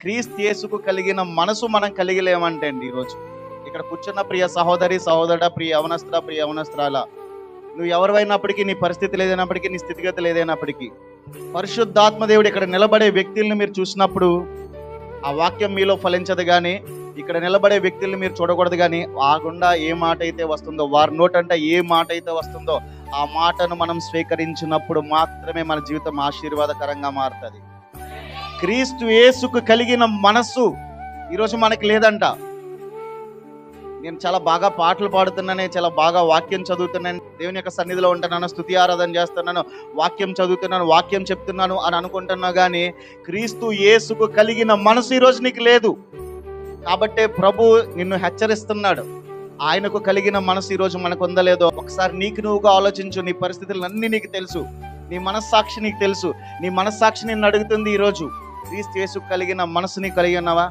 క్రీస్తుయేసుకు కలిగిన మనసు మనం కలిగలేమంటే అండి ఈరోజు ఇక్కడ కూర్చున్న ప్రియ సహోదరి సహోదరుడ ప్రియ అవనస్త్ర ప్రియ అవనస్త్రాల నువ్వు ఎవరివైనప్పటికీ నీ పరిస్థితి లేదైనప్పటికీ నీ స్థితిగతి లేదైనప్పటికీ పరిశుద్ధాత్మ దేవుడు ఇక్కడ నిలబడే వ్యక్తులను మీరు చూసినప్పుడు ఆ వాక్యం మీలో ఫలించదు కానీ ఇక్కడ నిలబడే వ్యక్తులను మీరు చూడకూడదు కానీ ఆగుండా ఏ మాట అయితే వస్తుందో వారి నోటంటే ఏ మాట అయితే వస్తుందో ఆ మాటను మనం స్వీకరించినప్పుడు మాత్రమే మన జీవితం ఆశీర్వాదకరంగా మారుతుంది. క్రీస్తు యేసుకు కలిగిన మనస్సు ఈరోజు మనకి లేదంట. నేను చాలా బాగా పాటలు పాడుతున్నాను చాలా బాగా వాక్యం చదువుతున్నాను దేవుని యొక్క సన్నిధిలో ఉంటున్నాను స్థుతి ఆరాధన చేస్తున్నాను వాక్యం చదువుతున్నాను వాక్యం చెప్తున్నాను అని అనుకుంటున్నా కానీ క్రీస్తు యేసుకు కలిగిన మనసు ఈరోజు నీకు లేదు. కాబట్టే ప్రభు నిన్ను హెచ్చరిస్తున్నాడు. ఆయనకు కలిగిన మనసు ఈరోజు మనకు ఉందలేదో ఒకసారి నీకు నువ్వుగా ఆలోచించు నీ పరిస్థితులన్నీ నీకు తెలుసు నీ మనస్సాక్షి నీకు తెలుసు నీ మనస్సాక్షి నిన్ను అడుగుతుంది ఈరోజు. క్రీస్తు యేసు కలిగిన మనసుని కలిగి ఉన్నావా?